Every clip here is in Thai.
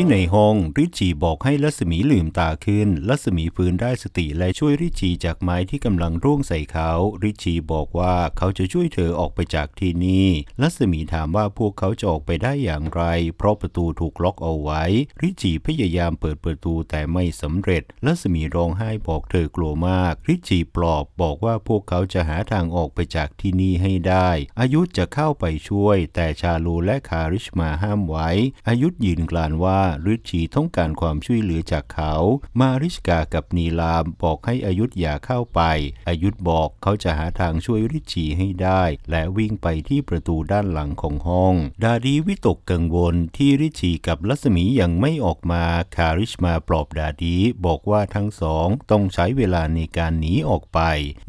ที่ในห้องริชีบอกให้รัศมีลืมตาขึ้นรัศมีฟื้นได้สติและช่วยริชีจากไม้ที่กำลังร่วงใส่เขาริชีบอกว่าเขาจะช่วยเธอออกไปจากที่นี่รัศมีถามว่าพวกเขาจะออกไปได้อย่างไร เพราะประตูถูกล็อกเอาไว้ ริชีพยายามเปิดประตูแต่ไม่สำเร็จรัศมีร้องไห้บอกเธอกลัวมาก ริชชีปลอบบอกว่าพวกเขาจะหาทางออกไปจากที่นี่ให้ได้ อายุจะเข้าไปช่วย แต่ชาลูและคาริชมาห้ามไว้ อายุยืนกลานว่าริชชีต้องการความช่วยเหลือจากเขา มาริชกากับนีลามบอกให้อายุธอย่าเข้าไป อายุธบอกเขาจะหาทางช่วยริชชีให้ได้ และวิ่งไปที่ประตูด้านหลังของห้อง ดาดีวิตกกังวลที่ริชชีกับรัศมียังไม่ออกมา คาริชมาปลอบดาดีบอกว่าทั้งสองต้องใช้เวลาในการหนีออกไป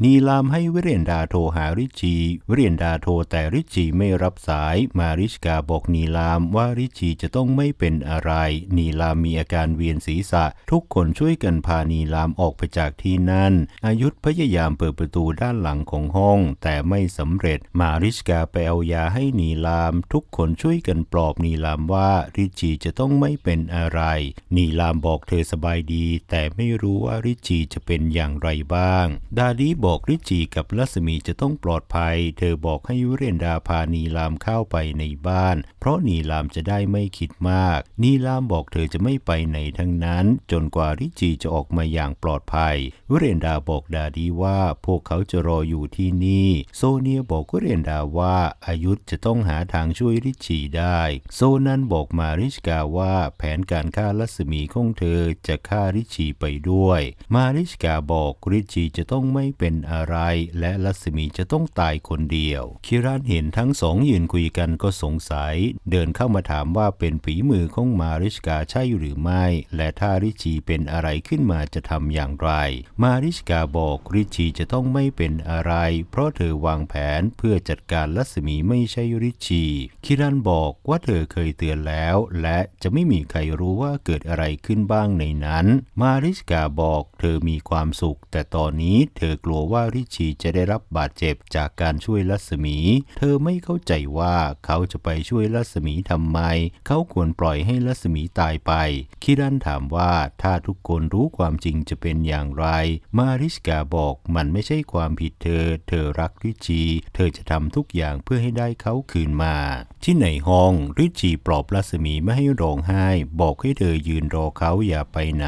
นีลามให้วิเรนดาโทรหาริชชีวิเรนดาโทรแต่ริชชีไม่รับสาย มาริชกาบอกนีลามว่าริชชีจะต้องไม่เป็นอะไรนีลามมีอาการเวียนศีรษะ ทุกคนช่วยกันพานีลามออกไปจากที่นั่น อายุธพยายามเปิดประตูด้านหลังของห้อง แต่ไม่สำเร็จ มาริชกาไปเอายาให้นีลาม ทุกคนช่วยกันปลอบนีลามว่าริชชีจะต้องไม่เป็นอะไร นีลามบอกเธอสบายดี แต่ไม่รู้ว่าริชชีจะเป็นอย่างไรบ้าง ดาดีบอกริชชีกับรัศมีจะต้องปลอดภัย เธอบอกให้ยุเรนดาพานีลามเข้าไปในบ้าน เพราะนีลามจะได้ไม่คิดมาก นีลามบอกเธอจะไม่ไปไหนทั้งนั้น จนกว่าริชีจะออกมาอย่างปลอดภัยยุเรนดาบอกดาดีว่าพวกเขาจะรออยู่ที่นี่ โซเนียบอกยุเรนดาว่าอายุธจะต้องหาทางช่วยริชีได้ โซนันบอกมาริชกาว่าแผนการฆ่ารัศมีของเธอจะฆ่าริชีไปด้วย มาริชกาบอกริชีจะต้องไม่เป็นอะไร และรัศมีจะต้องตายคนเดียว คิรานเห็นทั้งสองยืนคุยกันก็สงสัย เดินเข้ามาถามว่าเป็นฝีมือของมาริชกาใช่หรือไม่ และถ้าริชีเป็นอะไรขึ้นมาจะทำอย่างไร มาริชกาบอกริชีจะต้องไม่เป็นอะไร เพราะเธอวางแผนเพื่อจัดการรัศมีไม่ใช่ริชีคิรันบอกว่าเธอเคยเตือนแล้ว และจะไม่มีใครรู้ว่าเกิดอะไรขึ้นบ้างในนั้น มาริชกาบอกเธอมีความสุข แต่ตอนนี้เธอกลัวว่าริชีจะได้รับบาดเจ็บจากการช่วยรัศมี เธอไม่เข้าใจว่าเขาจะไปช่วยรัศมีทำไม เขาควรปล่อยให้รัศมีตายไป คิรันถามว่าถ้าทุกคนรู้ความจริงจะเป็นอย่างไร มาริชกาบอกมันไม่ใช่ความผิดเธอ เธอรักริชชีเธอจะทำทุกอย่างเพื่อให้ได้เขาคืนมา ที่ในห้องริชชีปลอบรัศมีไม่ให้ร้องไห้ บอกให้เธอยืนรอเขาอย่าไปไหน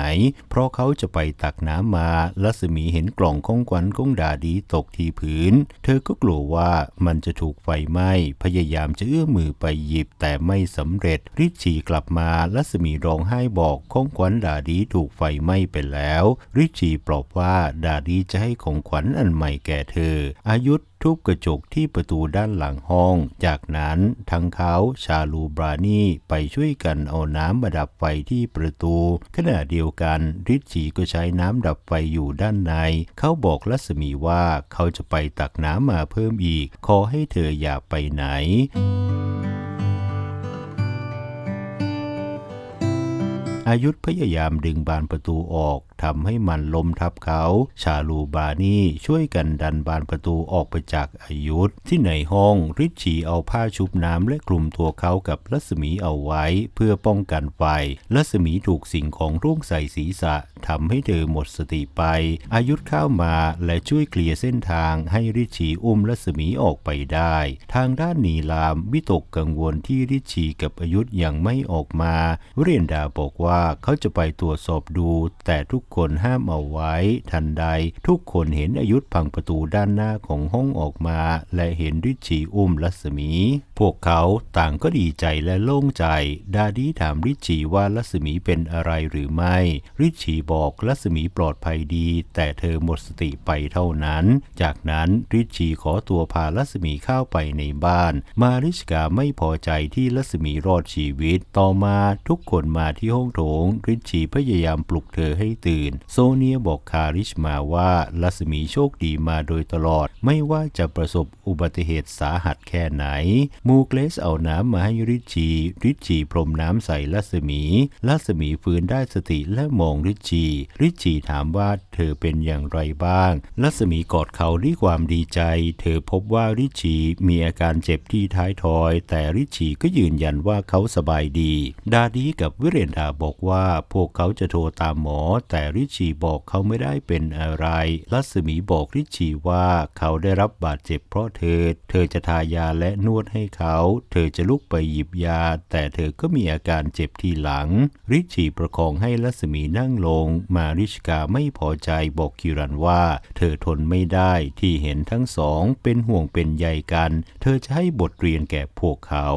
เพราะเขาจะไปตักน้ำมา รัศมีเห็นกล่องของขวัญของดาดีตกที่พื้น เธอก็กลัวว่ามันจะถูกไฟไหม้ พยายามจะเอื้อมมือไปหยิบแต่ไม่สำเร็จริชชีกลับมารัศมีร้องไห้บอกของขวัญดาดีถูกไฟไหม้ไปแล้ว ริชีปลอบว่าดาดีจะให้ของขวัญอันใหม่แก่เธอ อายุทุบกระจกที่ประตูด้านหลังห้อง จากนั้นทั้งเขาชาลูบรานีไปช่วยกันเอาน้ำมาดับไฟที่ประตู ขณะเดียวกันริชีก็ใช้น้ำดับไฟอยู่ด้านใน เขาบอกรัศมีว่าเขาจะไปตักน้ำมาเพิ่มอีก ขอให้เธออย่าไปไหน อายุธพยายามดึงบานประตูออกทำให้มันล้มทับเขา ชาลูบานี่ช่วยกันดันบานประตูออกไปจากอายุธที่ในห้องริชชีเอาผ้าชุบน้ำและกลุ่มตัวเขากับรัศมีเอาไว้ เพื่อป้องกันไฟรัศมีถูกสิ่งของร่วงใส่ศีรษะทำให้เธอหมดสติไป อายุธเข้ามาและช่วยเคลียร์เส้นทางให้ริชชีอุ้มรัศมีออกไปได้ ทางด้านนีลามวิตกกังวลที่ริชชีกับอายุธยังไม่ออกมา เรียนดาบอกว่าเขาจะไปตรวจสอบดู แต่ทุกคนห้ามเอาไว้ ทันใด ทุกคนเห็นอายุธพังประตูด้านหน้าของห้องออกมา และเห็นริชีอุ้มรัศมี พวกเขาต่างก็ดีใจและโล่งใจ ดาดีถามริชีว่ารัศมีเป็นอะไรหรือไม่ ริชีบอกรัศมีปลอดภัยดี แต่เธอหมดสติไปเท่านั้น จากนั้นริชชีขอตัวพารัศมีเข้าไปในบ้าน มาริชกาไม่พอใจที่รัศมีรอดชีวิต ต่อมาทุกคนมาที่ห้องโถงริชชีพยายามปลุกเธอให้ตื่น โซเนียบอกคาริชมาว่าลัสมีโชคดีมาโดยตลอด ไม่ว่าจะประสบอุบัติเหตุสาหัสแค่ไหน มูเกลสเอาน้ำมาให้ริชชีริชชีพรมน้ำใส่ลัสมีลัสมีฟื้นได้สติและมองริชชีริชชีถามว่าเธอเป็นอย่างไรบ้าง ลัสมีกอดเขาด้วยความดีใจ เธอพบว่าริชชีมีอาการเจ็บที่ท้ายทอย แต่ริชชีก็ยืนยันว่าเขาสบายดี ดาดีกับวิเรนดาบอกว่าพวกเขาจะโทรตามหมอ แต่ริชีบอกเขาไม่ได้เป็นอะไร ลัสมีบอกริชีว่าเขาได้รับบาดเจ็บเพราะเธอ เธอจะทายาและนวดให้เขา เธอจะลุกไปหยิบยา แต่เธอก็มีอาการเจ็บที่หลัง ริชชีประคองให้ลัสมีนั่งลง มาริชกาไม่พอใจบอกคิรันว่า เธอทนไม่ได้ที่เห็นทั้งสองเป็นห่วงเป็นใยกัน เธอจะให้บทเรียนแก่พวกเขา